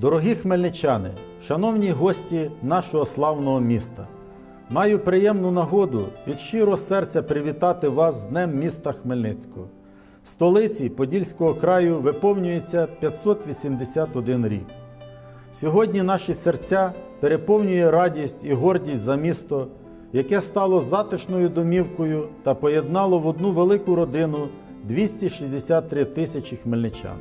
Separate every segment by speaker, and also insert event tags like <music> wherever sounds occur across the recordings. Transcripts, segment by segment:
Speaker 1: Дорогі хмельничани, шановні гості нашого славного міста, маю приємну нагоду від щирого серця привітати вас з Днем міста Хмельницького. Столиці Подільського краю виповнюється 581 рік. Сьогодні наші серця переповнює радість і гордість за місто, яке стало затишною домівкою та поєднало в одну велику родину 263 тисячі хмельничан.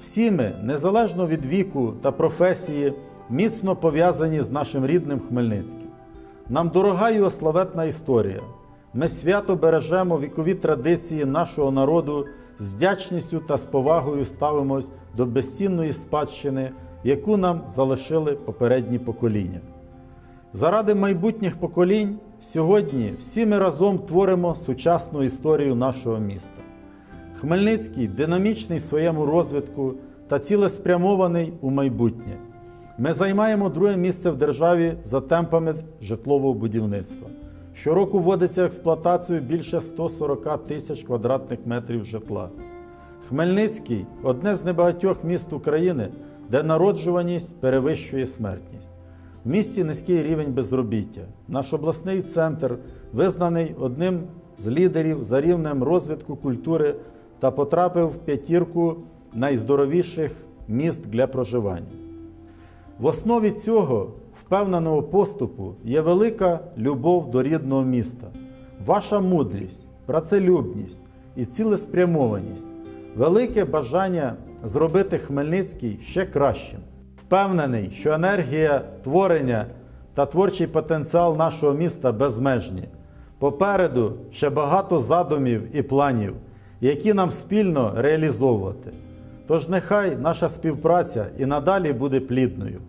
Speaker 1: Всі ми, незалежно від віку та професії, міцно пов'язані з нашим рідним Хмельницьким. Нам дорога його славетна історія. Ми свято бережемо вікові традиції нашого народу з вдячністю та з повагою ставимось до безцінної спадщини, яку нам залишили попередні покоління. Заради майбутніх поколінь сьогодні всі ми разом творимо сучасну історію нашого міста. Хмельницький динамічний в своєму розвитку та цілеспрямований у майбутнє. Ми займаємо друге місце в державі за темпами житлового будівництва. Щороку вводиться в експлуатацію більше 140 тисяч квадратних метрів житла. Хмельницький одне з небагатьох міст України, де народжуваність перевищує смертність. В місті низький рівень безробіття. Наш обласний центр визнаний одним з лідерів за рівнем розвитку культури та потрапив в п'ятірку найздоровіших міст для проживання. В основі цього впевненого поступу є велика любов до рідного міста, ваша мудрість, працелюбність і цілеспрямованість, велике бажання зробити Хмельницький ще кращим. Впевнений, що енергія творення та творчий потенціал нашого міста безмежні. Попереду ще багато задумів і планів, які нам спільно реалізовувати. Тож нехай наша співпраця і надалі буде плідною.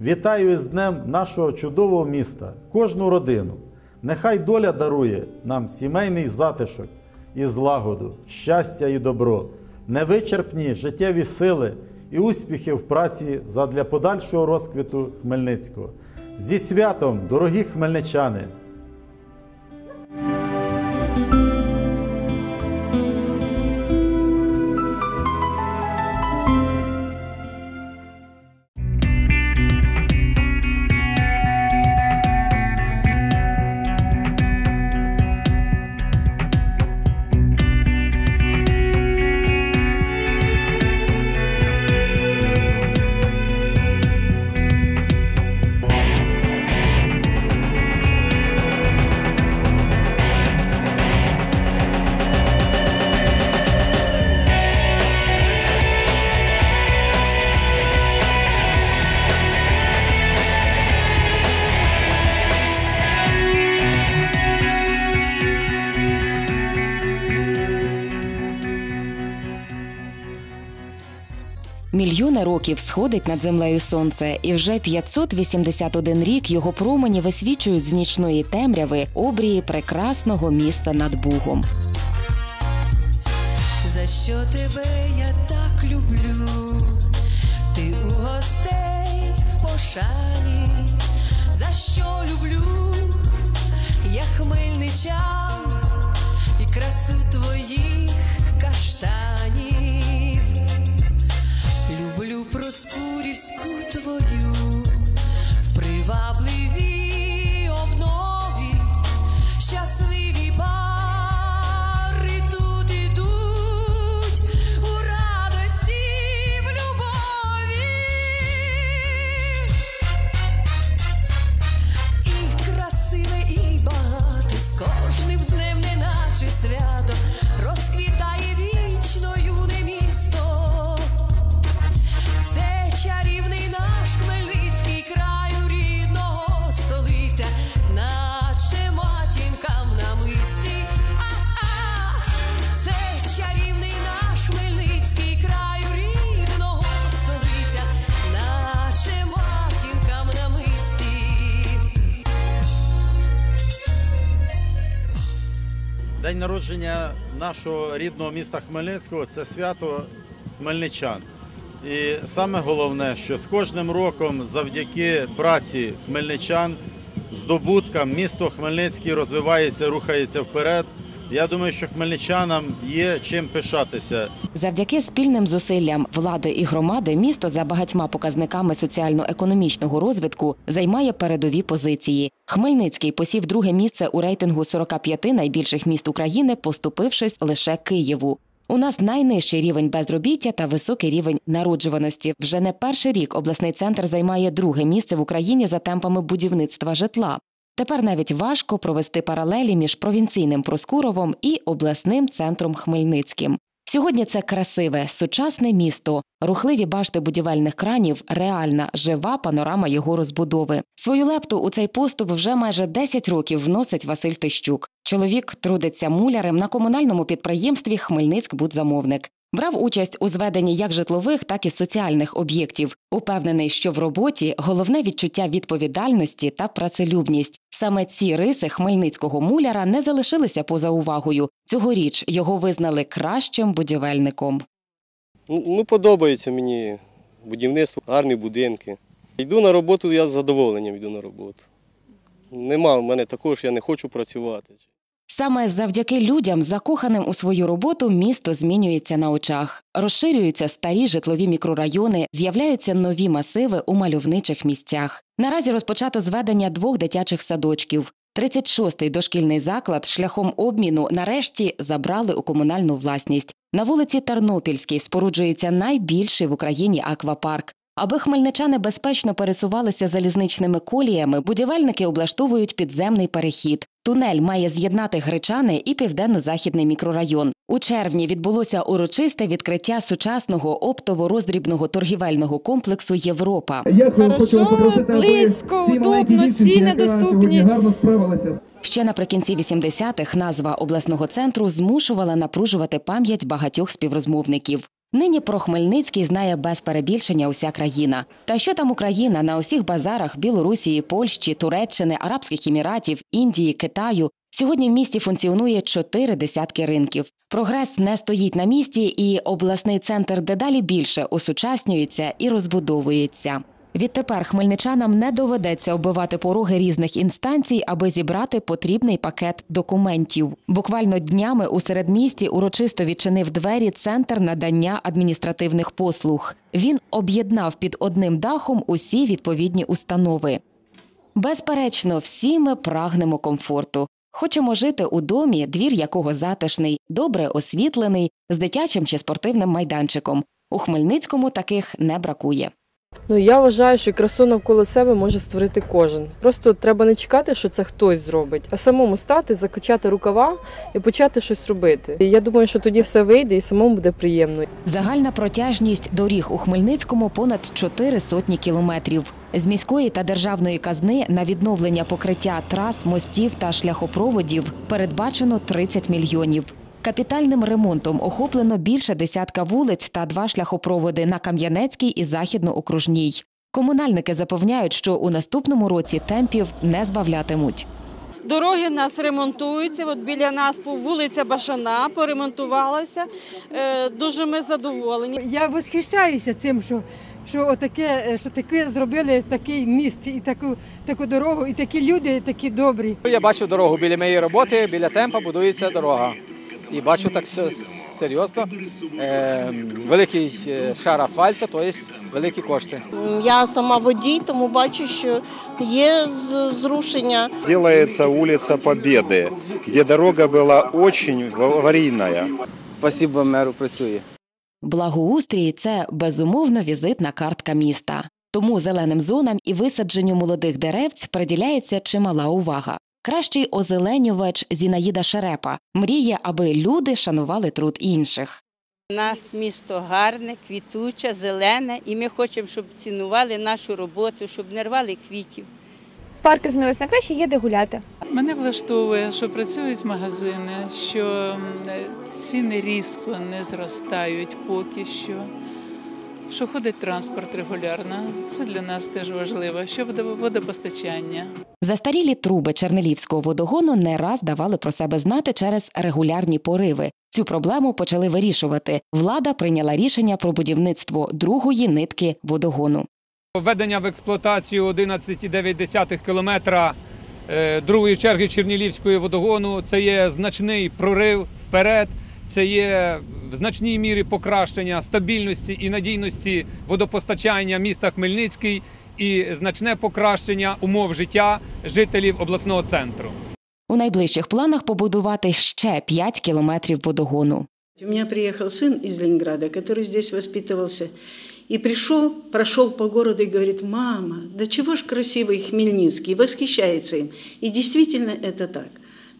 Speaker 1: Вітаю із Днем нашого чудового міста, кожну родину. Нехай доля дарує нам сімейний затишок і злагоду, щастя і добро, невичерпні життєві сили і успіхи в праці задля подальшого розквіту Хмельницького. Зі святом, дорогі хмельничани!
Speaker 2: Мільйони років сходить над землею сонце, і вже 581 рік його промені висвічують з нічної темряви обрії прекрасного міста над Бугом.
Speaker 3: За що тебе я так люблю? Ти у гостей в пошані, за що люблю я хмельничан і красу твоїх каштанів. Люблю проскурівську твою. В привабливій
Speaker 1: нашого рідного міста Хмельницького це свято хмельничан. І саме головне, що з кожним роком, завдяки праці хмельничан, здобуткам, місто Хмельницький розвивається, рухається вперед. Я думаю, що хмельничанам є чим пишатися.
Speaker 3: Завдяки спільним зусиллям влади і громади місто за багатьма показниками соціально-економічного розвитку займає передові позиції. Хмельницький посів друге місце у рейтингу 45 найбільших міст України, поступившись лише Києву. У нас найнижчий рівень безробіття та високий рівень народжуваності. Вже не перший рік обласний центр займає друге місце в Україні за темпами будівництва житла. Тепер навіть важко провести паралелі між провінційним Проскуровом і обласним центром Хмельницьким. Сьогодні це красиве, сучасне місто, рухливі башти будівельних кранів, реальна, жива панорама його розбудови. Свою лепту у цей поступ вже майже 10 років вносить Василь Тищук. Чоловік трудиться мулярем на комунальному підприємстві Хмельницькбудзамовник. Брав участь у зведенні як житлових, так і соціальних об'єктів. Упевнений, що в роботі головне відчуття відповідальності та працелюбність. Саме ці риси хмельницького муляра не залишилися поза увагою. Цьогоріч його визнали кращим будівельником.
Speaker 4: Ну, ну, подобається мені будівництво, гарні будинки. Йду на роботу, я з задоволенням йду на роботу. Нема в мене такого, що я не хочу працювати.
Speaker 3: Саме завдяки людям, закоханим у свою роботу, місто змінюється на очах. Розширюються старі житлові мікрорайони, з'являються нові масиви у мальовничих місцях. Наразі розпочато зведення двох дитячих садочків. 36-й дошкільний заклад шляхом обміну нарешті забрали у комунальну власність. На вулиці Тернопільській споруджується найбільший в Україні аквапарк. Аби хмельничани безпечно пересувалися залізничними коліями, будівельники облаштовують підземний перехід. Тунель має з'єднати Гречани і південно-західний мікрорайон. У червні відбулося урочисте відкриття сучасного оптово-роздрібного торгівельного комплексу Європа.
Speaker 5: Я хочу попросити,
Speaker 6: близько, удобно, ціни доступні.
Speaker 5: гарно справилася
Speaker 3: Ще наприкінці 80-х назва обласного центру змушувала напружувати пам'ять багатьох співрозмовників. Нині про Хмельницький знає без перебільшення уся країна. Та що там Україна на усіх базарах Білорусії, Польщі, Туреччини, Арабських Еміратів, Індії, Китаю. Сьогодні в місті функціонує чотири десятки ринків. Прогрес не стоїть на місці, і обласний центр дедалі більше осучаснюється і розбудовується. Відтепер хмельничанам не доведеться оббивати пороги різних інстанцій, аби зібрати потрібний пакет документів. Буквально днями у середмісті урочисто відчинив двері центр надання адміністративних послуг. Він об'єднав під одним дахом усі відповідні установи. Безперечно, всі ми прагнемо комфорту. Хочемо жити у домі, двір якого затишний, добре освітлений, з дитячим чи спортивним майданчиком. У Хмельницькому таких не бракує.
Speaker 6: Ну я вважаю, що красу навколо себе може створити кожен. Просто треба не чекати, що це хтось зробить, а самому стати, закачати рукава і почати щось робити. І я думаю, що тоді все вийде і самому буде приємно.
Speaker 3: Загальна протяжність доріг у Хмельницькому понад 4 сотні кілометрів. З міської та державної казни на відновлення покриття трас, мостів та шляхопроводів передбачено 30 мільйонів. Капітальним ремонтом охоплено більше десятка вулиць та два шляхопроводи на Кам'янецькій і Західно-окружній. Комунальники запевняють, що у наступному році темпів не збавлятимуть.
Speaker 7: Дороги в нас ремонтуються. От біля нас по- вулиця Башана поремонтувалася. Е, Дуже ми задоволені.
Speaker 8: Я восхищаюся цим, що, що, отаке, е, що таке зробили такий міст і таку, таку дорогу, і такі люди такі добрі.
Speaker 9: Я бачу дорогу біля моєї роботи, біля темпа будується дорога. І бачу так все серйозно. Е, великий е, шар асфальту, тобто великі кошти.
Speaker 10: Я сама водій, тому бачу, що є зрушення.
Speaker 11: Делается улица Победы, где дорога была очень аварийная.
Speaker 9: Спасибо, меру працює.
Speaker 3: Благоустрій це безумовно візитна картка міста. Тому зеленим зонам і висадженню молодих деревць приділяється чимала увага. Кращий озеленювач Зінаїда Шерепа мріє, аби люди шанували труд інших.
Speaker 12: У нас місто гарне, квітуче, зелене, і ми хочемо, щоб цінували нашу роботу, щоб не рвали квітів.
Speaker 13: Парки змінились на краще, є де гуляти.
Speaker 14: Мене влаштовує, що працюють магазини, що ціни різко не зростають поки що. Що ходить транспорт регулярно, це для нас теж важливо. Що водо- водопостачання.
Speaker 3: Застарілі труби Чернелівського водогону не раз давали про себе знати через регулярні пориви. Цю проблему почали вирішувати. Влада прийняла рішення про будівництво другої нитки водогону.
Speaker 15: Введення в експлуатацію 11,9 кілометра
Speaker 5: е, другої черги Чернілівської водогону. Це є значний прорив вперед. Це є в значній мірі покращення стабільності і надійності водопостачання міста Хмельницький і значне покращення умов життя жителів обласного центру.
Speaker 3: У найближчих планах побудувати ще 5 кілометрів водогону.
Speaker 15: У меня приехал сын из Ленинграда, который здесь воспитывался, и пришел, прошел по городу и говорит, мама, да чего ж красивый Хмельницкий, восхищается им. И действительно это так.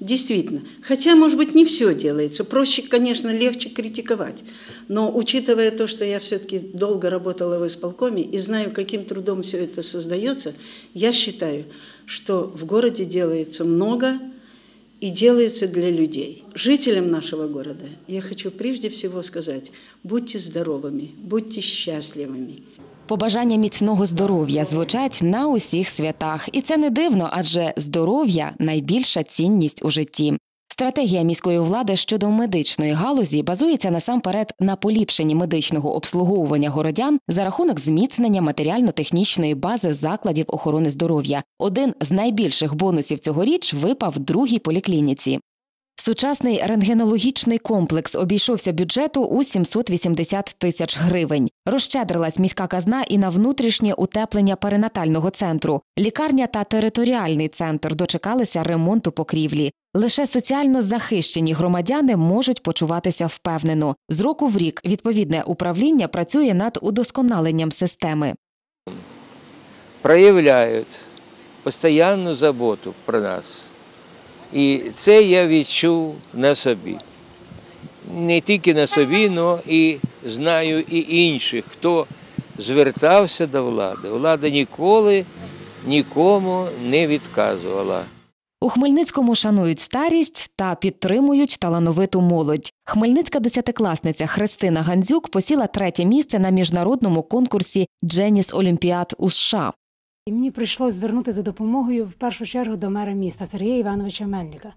Speaker 15: Действительно. Хотя, может быть, не все делается. Проще, конечно, легче критиковать. Но учитывая то, что я все-таки долго работала в исполкоме и знаю, каким трудом все это создается, я считаю, что в городе делается много и делается для людей. Жителям нашего города я хочу прежде всего сказать, будьте здоровыми, будьте счастливыми.
Speaker 3: Побажання міцного здоров'я звучать на усіх святах, і це не дивно, адже здоров'я найбільша цінність у житті. Стратегія міської влади щодо медичної галузі базується насамперед на поліпшенні медичного обслуговування городян за рахунок зміцнення матеріально-технічної бази закладів охорони здоров'я. Один з найбільших бонусів цьогоріч випав другій поліклініці. Сучасний рентгенологічний комплекс обійшовся бюджету у 780 тисяч гривень. Розщедрилась міська казна і на внутрішнє утеплення перинатального центру. Лікарня та територіальний центр дочекалися ремонту покрівлі. Лише соціально захищені громадяни можуть почуватися впевнено. З року в рік відповідне управління працює над удосконаленням системи.
Speaker 16: проявляють постійну заботу про нас. І це я відчув на собі. Не тільки на собі, але і знаю і інших, хто звертався до влади. Влада ніколи нікому не відказувала.
Speaker 3: У Хмельницькому шанують старість та підтримують талановиту молодь. Хмельницька десятикласниця Христина Гандзюк посіла третє місце на міжнародному конкурсі Дженіс Олімпіад у США.
Speaker 17: І мені прийшлося звернутися за допомогою в першу чергу до мера міста Сергія Івановича Мельника.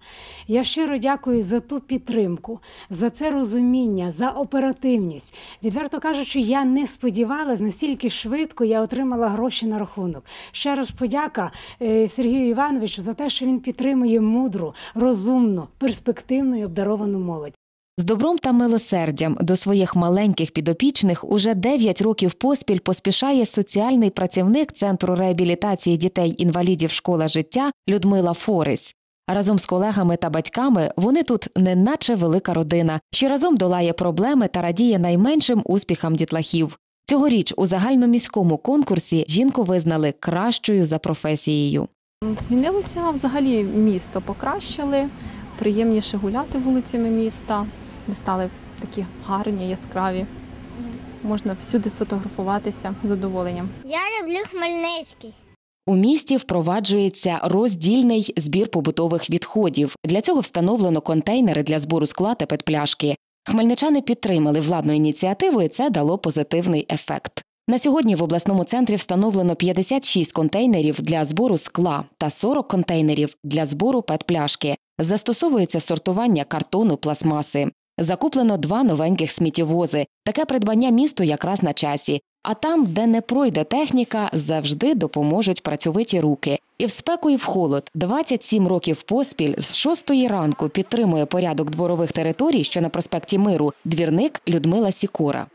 Speaker 17: Я щиро дякую за ту підтримку, за це розуміння, за оперативність. Відверто кажучи, я не сподівалася, настільки швидко я отримала гроші на рахунок. Ще раз подяка е, Сергію Івановичу за те, що він підтримує мудру, розумну, перспективну і обдаровану молодь.
Speaker 3: З добром та милосердям до своїх маленьких підопічних уже 9 років поспіль поспішає соціальний працівник Центру реабілітації дітей-інвалідів школа життя Людмила Форись. Разом з колегами та батьками вони тут не наче велика родина, що разом долає проблеми та радіє найменшим успіхам дітлахів. Цьогоріч у загальноміському конкурсі жінку визнали кращою за професією.
Speaker 18: Змінилося взагалі місто, покращили, приємніше гуляти вулицями міста, не стали такі гарні, яскраві. Можна всюди сфотографуватися з задоволенням.
Speaker 19: Я люблю Хмельницький.
Speaker 3: У місті впроваджується роздільний збір побутових відходів. Для цього встановлено контейнери для збору скла та петпляшки. Хмельничани підтримали владну ініціативу, і це дало позитивний ефект. На сьогодні в обласному центрі встановлено 56 контейнерів для збору скла та 40 контейнерів для збору петпляшки. Застосовується сортування картону пластмаси. Закуплено два новеньких сміттєвози. Таке придбання місту якраз на часі. А там, де не пройде техніка, завжди допоможуть працьовиті руки. І в спеку, і в холод 27 років поспіль з 6 ранку підтримує порядок дворових територій, що на проспекті Миру, двірник Людмила Сікора.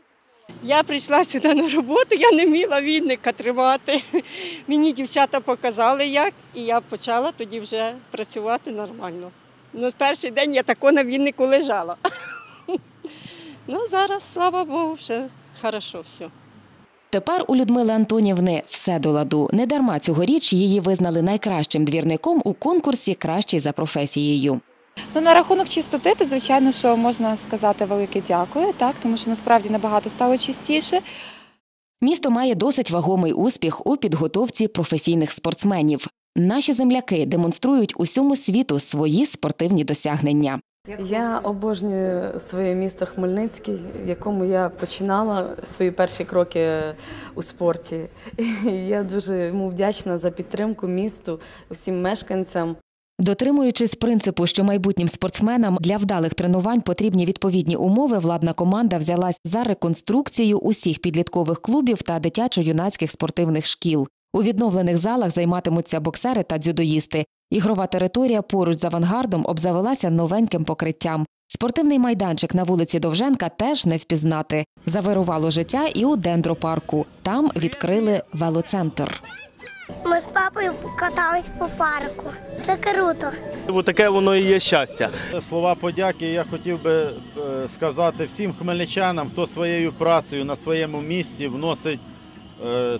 Speaker 20: Я прийшла сюди на роботу, я не вміла вінника тримати. <laughs> Мені дівчата показали як, і я почала тоді вже працювати нормально. Ну, перший день я тако на віннику лежала. <laughs> Ну, зараз, слава Богу, вже хорошо все.
Speaker 3: Тепер у Людмили Антонівни все до ладу. Недарма цьогоріч її визнали найкращим двірником у конкурсі Кращий за професією.
Speaker 21: Ну, на рахунок чистоти, то звичайно, що можна сказати велике дякую, так тому що насправді набагато стало чистіше.
Speaker 3: Місто має досить вагомий успіх у підготовці професійних спортсменів. Наші земляки демонструють усьому світу свої спортивні досягнення.
Speaker 22: Я обожнюю своє місто Хмельницький, в якому я починала свої перші кроки у спорті. <laughs> І я дуже йому вдячна за підтримку місту, усім мешканцям.
Speaker 3: Дотримуючись принципу, що майбутнім спортсменам для вдалих тренувань потрібні відповідні умови, владна команда взялась за реконструкцію усіх підліткових клубів та дитячо-юнацьких спортивних шкіл. У відновлених залах займатимуться боксери та дзюдоїсти. Ігрова територія поруч з авангардом обзавелася новеньким покриттям. Спортивний майданчик на вулиці Довженка теж не впізнати. Завирувало життя і у дендропарку. Там відкрили велоцентр.
Speaker 19: Ми з папою катались по парку. Це круто.
Speaker 10: Бо таке воно і є щастя.
Speaker 1: Слова подяки я хотів би е, сказати всім хмельничанам, хто своєю працею на своєму місці вносить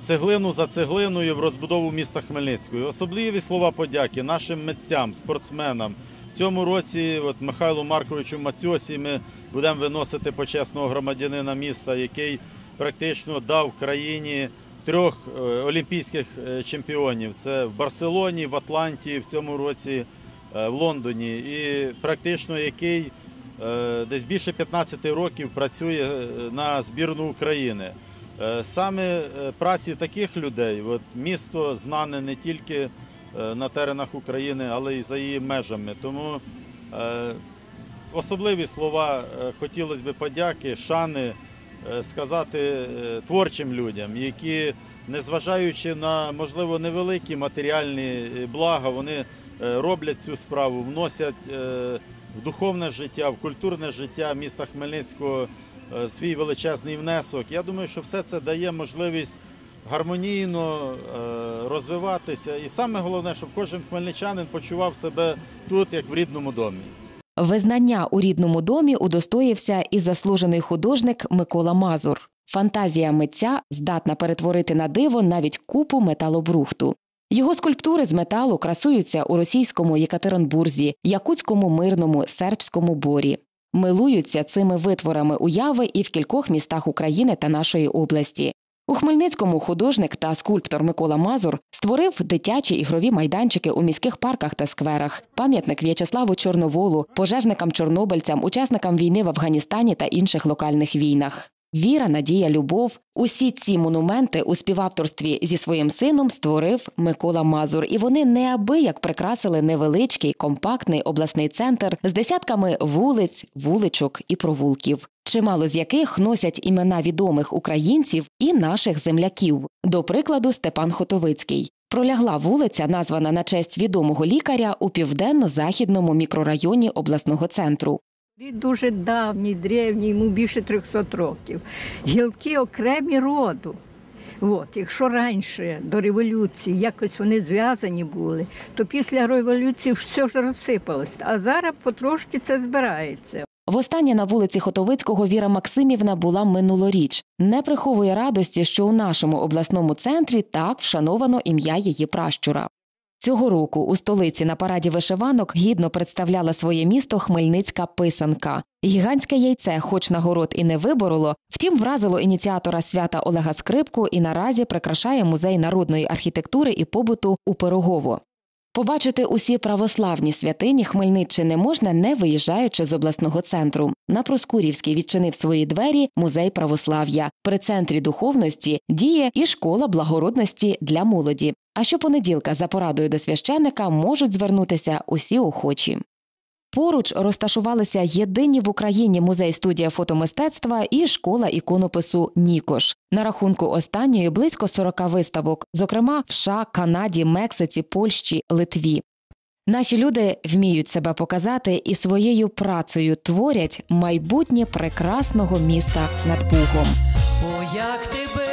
Speaker 1: цеглину за цеглиною в розбудову міста Хмельницького. Особливі слова подяки нашим митцям, спортсменам. В цьому році от Михайлу Марковичу Мацьосі ми будемо виносити почесного громадянина міста, який практично дав країні трьох е, олімпійських е, чемпіонів. Це в Барселоні, в Атланті, в цьому році е, в Лондоні. І практично який е, десь більше 15 років працює е, на збірну України. Е, Саме е, праці таких людей от, місто знане не тільки е, на теренах України, але й за її межами. Тому особливі слова хотілося б подяки, шани сказати творчим людям, які, незважаючи на можливо невеликі матеріальні блага, вони роблять цю справу, вносять в духовне життя, в культурне життя міста Хмельницького свій величезний внесок. Я думаю, що все це дає можливість гармонійно е, розвиватися. І саме головне, щоб кожен хмельничанин почував себе тут, як в рідному домі.
Speaker 3: Визнання у рідному домі удостоївся і заслужений художник Микола Мазур. Фантазія митця здатна перетворити на диво навіть купу металобрухту. Його скульптури з металу красуються у російському Єкатеринбурзі, якутському мирному, сербському борі. Милуються цими витворами уяви і в кількох містах України та нашої області. У Хмельницькому художник та скульптор Микола Мазур створив дитячі ігрові майданчики у міських парках та скверах, пам'ятник В'ячеславу Чорноволу, пожежникам чорнобильцям, учасникам війни в Афганістані та інших локальних війнах. Віра, надія, любов усі ці монументи у співавторстві зі своїм сином створив Микола Мазур, і вони неабияк прикрасили невеличкий компактний обласний центр з десятками вулиць, вуличок і провулків, чимало з яких носять імена відомих українців і наших земляків. До прикладу, Степан Хотовицький. Пролягла вулиця, названа на честь відомого лікаря у південно-західному мікрорайоні обласного центру.
Speaker 23: Він дуже давній, древній, йому більше 300 років. Гілки окремі роду. От, якщо раніше до революції якось вони зв'язані були, то після революції все ж розсипалось. А зараз потрошки це збирається.
Speaker 3: Востаннє на вулиці Хотовицького Віра Максимівна була минулоріч. Не приховує радості, що у нашому обласному центрі так вшановано ім'я її пращура. Цього року у столиці на параді вишиванок гідно представляла своє місто Хмельницька писанка. Гігантське яйце, хоч нагород і не вибороло, втім вразило ініціатора свята Олега Скрипку і наразі прикрашає музей народної архітектури і побуту у Пирогово. Побачити усі православні святині Хмельниччини можна, не виїжджаючи з обласного центру. На Проскурівській відчинив свої двері музей православ'я. При центрі духовності діє і школа благородності для молоді. А щопонеділка за порадою до священника можуть звернутися усі охочі. Поруч розташувалися єдині в Україні музей студія фотомистецтва і школа іконопису Нікош. На рахунку останньої близько 40 виставок, зокрема в США, Канаді, Мексиці, Польщі, Литві. Наші люди вміють себе показати і своєю працею творять майбутнє прекрасного міста над Бугом.
Speaker 24: О, як тебе